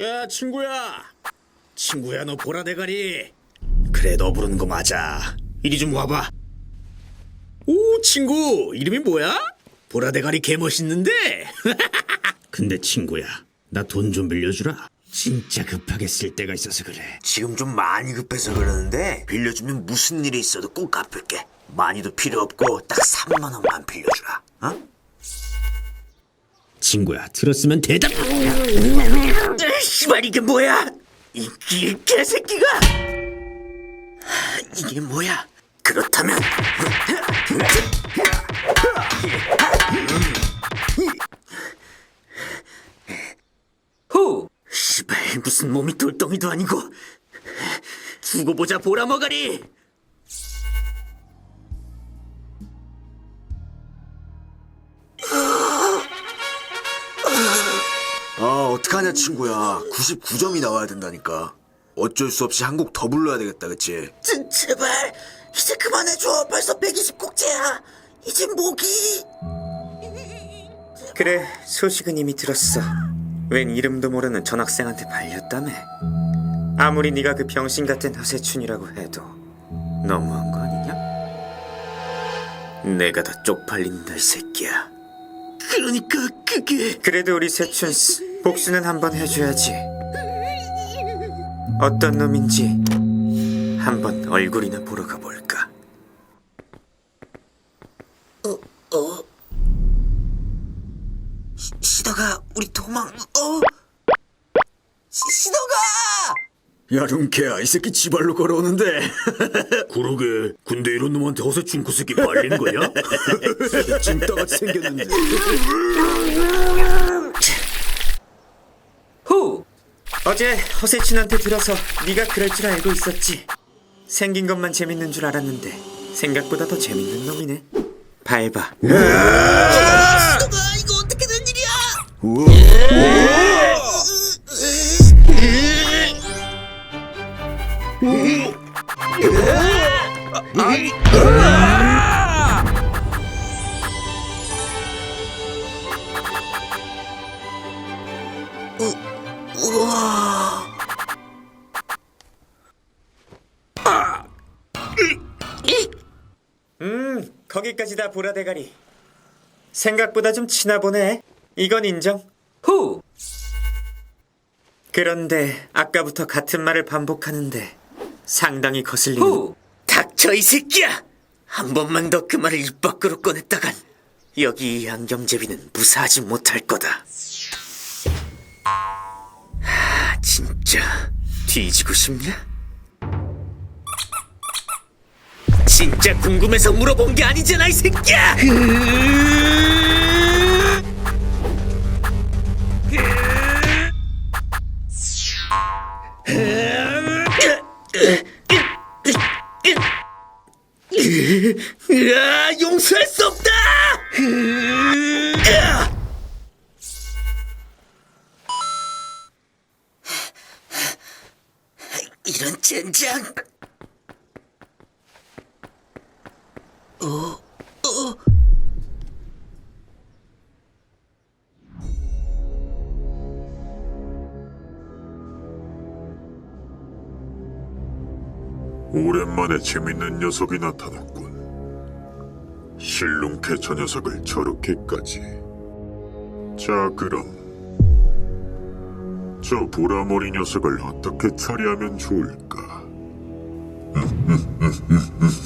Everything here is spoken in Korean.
야 친구야 친구야 너 보라 대가리 그래 너 부르는 거 맞아 이리 좀 와봐 오 친구 이름이 뭐야? 보라 대가리 개 멋있는데 근데 친구야 나 돈 좀 빌려주라 진짜 급하게 쓸 때가 있어서 그래 지금 좀 많이 급해서 그러는데 빌려주면 무슨 일이 있어도 꼭 갚을게. 많이도 필요 없고 딱 3만 원만 빌려주라. 어? 친구야 들었으면 대답 아, 씨발 이게 뭐야? 이, 이 개새끼가! 하, 이게 뭐야? 그렇다면 후! 씨발 무슨 몸이 돌덩이도 아니고 두고 보자 보라머가리! 어떡하냐 친구야. 99점이 나와야 된다니까. 어쩔 수 없이 한 곡 더 불러야 되겠다 그치? 제, 제발. 이제 그만해줘. 벌써 120곡째야. 이제 목이 그래 소식은 이미 들었어. 웬 이름도 모르는 전 학생한테 발렸다며. 아무리 네가 그 병신 같은 허세춘이라고 해도 너무한 거 아니냐? 내가 다 쪽팔린다 이 새끼야. 그러니까 그게 그래도 우리 세춘 복수는 한번 해줘야지. 어떤 놈인지 한번 얼굴이나 보러 가볼까? 시더가 우리 도망 어? 시, 시더가! 야 룸케야 이 새끼 지발로 걸어오는데. 그러게 근데 이런 놈한테 허세춘 그 새끼 말린 거냐? 찐따같이 생겼는데 후! 어제 허세춘한테 들어서 네가 그럴 줄 알고 있었지. 생긴 것만 재밌는 줄 알았는데 생각보다 더 재밌는 놈이네. 밟아. 시더가 이거 어떻게 된 일이야 거기까지 다 보라 대가리. 생각보다 좀 치나 보네. 이건 인정. 후! 그런데 아까부터 같은 말을 반복하는데 상당히 거슬리는. 후! 닥쳐 이 새끼야! 한 번만 더 그 말을 입 밖으로 꺼냈다간 여기 이 안경제비는 무사하지 못할 거다. 하, 진짜 뒤지고 싶냐? 진짜 궁금해서 물어본 게 아니잖아 이 새끼야! 용서할 수 없다! 으아! 이런 젠장! 오랜만에 재밌는 녀석이 나타났군. 실룽케 저 녀석을 저렇게까지. 자, 그럼 저 보라머리 녀석을 어떻게 처리하면 좋을까?